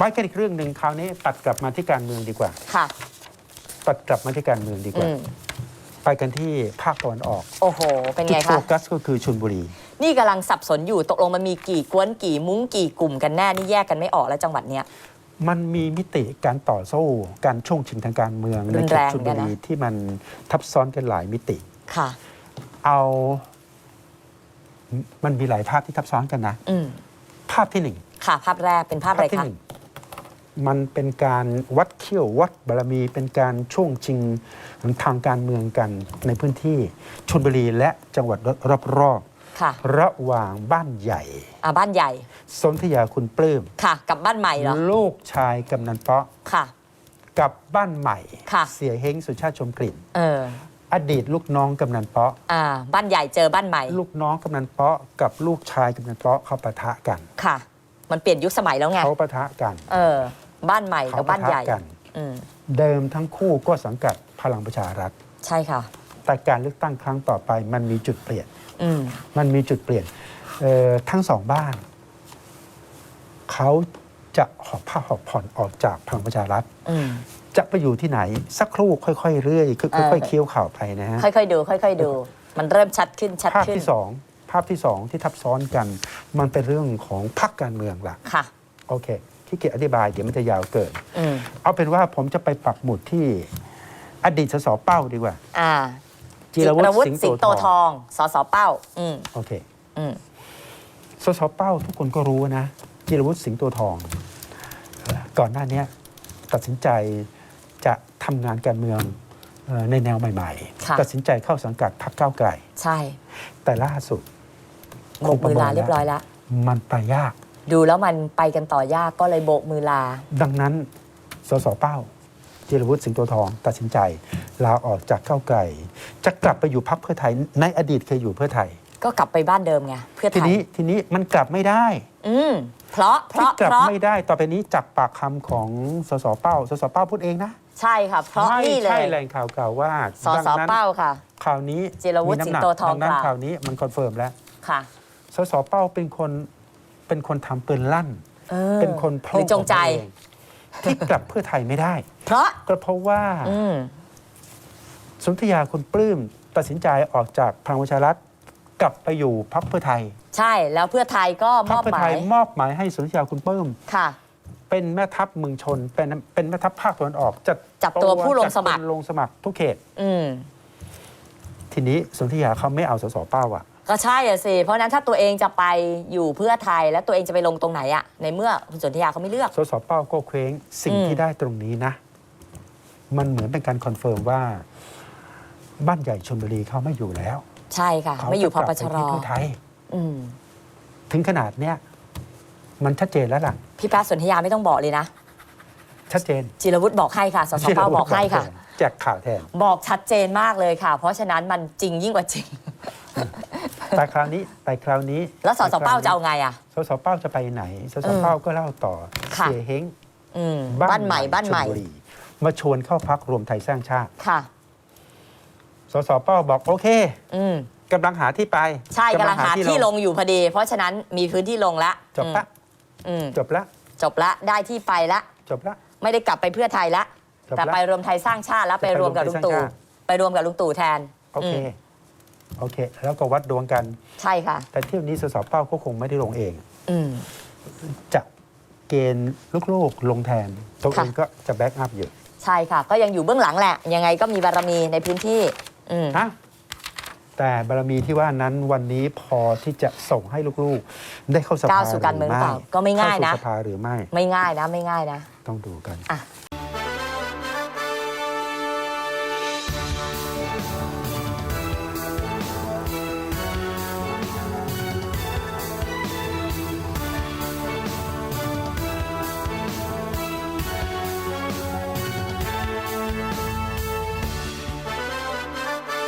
ไว้กันอีกเรื่องหนึ่งคราวนี้ตัดกลับมาที่การเมืองดีกว่า ค่ะ ตัดกลับมาที่การเมืองดีกอืว่า มไปกันที่ภาคตะวันออกโอ้โห เป็นจุไงดโฟคะ กัสก็คือชลบุรี นี่กำลังสับสนอยู่ตกลงมันมีกี่กวนกี่มุ้งกี่กลุ่มกันแน่ นี่แยกกันไม่ออกแล้วจังหวัดเนี้ย มันมีมิติการต่อสู้การช่วงชิงทางการเมืองรุในนเขแรตงชลเหมือนกับุนนะรีที่มันทับซ้อนกันหลายมิติ ค่ะ เอามันมีหลายภาพที่ทับซ้อนกันนะ อืมภาพที่หนึ่งค่ะ ภาพแรกเป็นภาพอะไรที่คะ หนึ่ง มันเป็นการวัดเขี้ยววัดบารมี เป็นการช่วงชิงทางการเมืองกันในพื้นที่ชลบุรีและจังหวัดรอบค่ะๆระหว่างบ้านใหญ่ อ่าบ้านใหญ่สนธยาคุณปลื้มค่ะ กับบ้านใหม่เหรอลูกชายกำนันเปาะค่ะ กับบ้านใหม่ ค่ะ เสียเฮ้งสุชาติชมกลิ่น เอออดีตลูกน้องกำนันเปาะ อ่าบ้านใหญ่เจอบ้านใหม่ลูกน้องกำนันเปาะกับลูกชายกำนันเปาะเขาปะทะกัน ค่ะ มันเปลี่ยนยุคสมัยแล้วไงเขาปะทะกัน เออ บ้านใหม่กับบ้านใหญ่เขปะทะกัน อืมเดิมทั้งคู่ก็สังกัดพลังประชารัฐ ใช่ค่ะ แต่การเลือกตั้งครั้งต่อไปมันมีจุดเปลี่ยน อืมมันมีจุดเปลี่ยนเอ่อทั้งสองบ้าน เขาจะหอบผ้าหอบผ่อนออกจากพลังประชารัฐ อืม จะไปอยู่ที่ไหน สักครู่ค่อยๆเรื่อยค่เออยอๆเคี้ยวข่าวไปนะฮะ ค่อยๆดู ค่อย ๆ ดู มันเริ่มชัดขึ้นชัดภาพขึ้นที่สองภาพที่สองที่ทับซ้อนกัน มันเป็นเรื่องของพรรคการเมืองละค่ะ โอเค ขี้เกียจอธิบายเดี๋ยวมันจะยาวเกิน อืมเอาเป็นว่าผมจะไปปักหมุดที่อดีตสสเป้าดีกว่า อ่าจิรวุฒิสิงสิงโตโตททององ สสเป้า อืมโอเคอืมสสเป้าทุกคนก็รู้นะ จิรวุฒิสิงโตทองเอ่อก่อนหน้าเนี้ยตัดสินใจจะทำงานการเมืองเอ่อในแนวใหม่ ค่ะ ๆ ตัดสินใจเข้าสังกัดพรรคก้าวไกล ใช่แต่ล่าสุดโบกมือลาเรียบร้อยแล้ว มันไปยาก ดูแล้วมันไปกันต่อยากก็เลยโบกมือลา ดังนั้นสสเป้าจิรวุฒิสิงโตทอง ตัดสินใจ ลาออกจากก้าวไกล จะกลับไปอยู่พรรคเพื่อไทย ในอดีตเคยอยู่เพื่อไทย ก็กลับไปบ้านเดิมไงเพื่อไททียนี้ทีนี้มันกลับไม่ได้ อืมเพราะเพที่ราะกลับเพราะไม่ได้ต่อไปนี้จากปากคำของสสเป้าสสเป้าพูดเองนะใช่ค่ะ เพราะไม่นี่เลใช่ยแหล่งข่าวเก่าว่าสสดังนั้นเป้าค่ะ ข่าวนี้จิรวุฒิมีน้ำหนัสิงโตทองดังนั้นกล่าว ข่าวนี้มันคอนเฟิร์มแล้ว ค่ะ สสเป้าเป็นคน เป็นคนทำปืนลั่น ออเป็นคนพหรือจงใจ ออกมาเองที่กลับเพื่อไทยไม่ได้ เพราะ ก็เพราะว่าอืม สนธยาคุณปลื้มตัดสินใจออกจากพลังประชารัฐกลับไปอยู่พรรคเพื่อไทยใช่แล้วเพื่อไทยก็พรมรคอบเพื่อหมาไทยยมอบหมายให้สนธยาคุณปลื้มค่ะ เป็นแม่ทัพเมืองชน เป็นเป็นแม่ทัพภาคตะวันออกจัดจับตัวผู้ลงสมัคร จัดคนลงสมัครทุกเขต อืม ทีนี้สนธยาเขาไม่เอาสสเป้าอะ ก็ใช่อะสิ เพราะฉะนั้นถ้าตัวเองจะไปอยู่เพื่อไทยแล้วตัวเองจะไปลงตรงไหนอะในเมื่อคุณสนธยาเขาไม่เลือก สสเป้าก็เคว้งสิ่งอืมที่ได้ตรงนี้นะ มันเหมือนเป็นการคอนเฟิร์มว่า บ้านใหญ่ชนบุรีเขาไม่อยู่แล้วใช่ค่ะ เขาไม่อยู่พจะอกลัปบชไปรที่เพื่อไทย อืมถึงขนาดเนี้ยมันชัดเจนแล้วล่ะ พี่แป๊ะสนธยาไม่ต้องบอกเลยนะ ชัดเจนจิรวุฒิบอกให้ค่ะสสเป้าบอกให้ค่ะ แจกข่าวแทน บอกชัดเจนมากเลยค่ะ เพราะฉะนั้นมันจริงยิ่งกว่าจริง แต่คราวนี้แต่คราวนี้แล้วสสเป้าจะเอาไงอะสสเป้าจะไปไหนสสเออเป้าก็เล่าต่อค่ะ เสียเฮงอืมบ้านใหม่บ้านใหม่ชลบุรีมาชวนเข้าพักรวมไทยสร้างชาติ ค่ะ สสเป้าบอกโอเคอืมกำลังหาที่ไปใช่กำลังหาที่ลงอยู่พอดี เพราะฉะนั้นมีพื้นที่ลงละจบละอืมจบละจบละได้ที่ไปละ จบละ ไม่ได้กลับไปเพื่อไทยละ จบละแต่ไปรวมไทยสร้างชาติแล้วไปรวมกับลุงตู่จะไปรวมไทยสร้างชาติไปรวมกับลุงตู่แทนโอเค ม โอเค แล้วก็วัดดวงกัน ใช่ค่ะ แต่เที่ยวนี้สสเป้าก็คงไม่ได้ลงเอง อืม จะเกณฑ์ลูกๆลงแทนตัวเองค่ะก็จะแบ็กอัพอยู่ใช่ค่ะ ก็ยังอยู่เบื้องหลังแหละ ยังไงก็มีบารมีในพื้นที่ อืม นะแต่บารมีที่ว่านั้นวันนี้พอที่จะส่งให้ลูกๆ ได้เข้าสภาก้าวสู่การเมืองหรือเปล่าก็ไม่ง่ายนะ เข้สู่สภาหรือไม่ ไม่ง่ายนะ ไม่ง่ายนะ ต้องดูกัน อะ